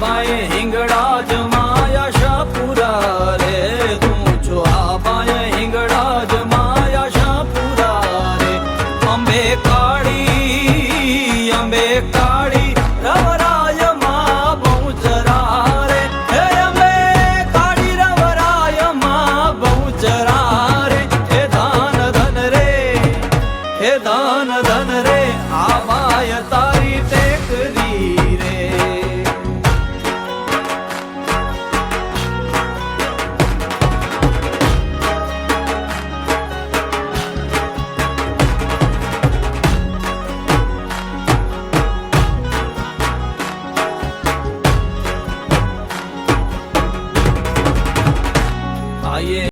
आबाए हिंगड़ा जमाया शाहपुरा रे। तू जो आबाए हिंगड़ा जमाया शाहपुरा रे। अम्बे काड़ी अम्बे काड़ी, रवराय माँ रे। काड़ी, रवराय बहुचरा रे। हे दान धन रे, हे दान धन रे 爬耶。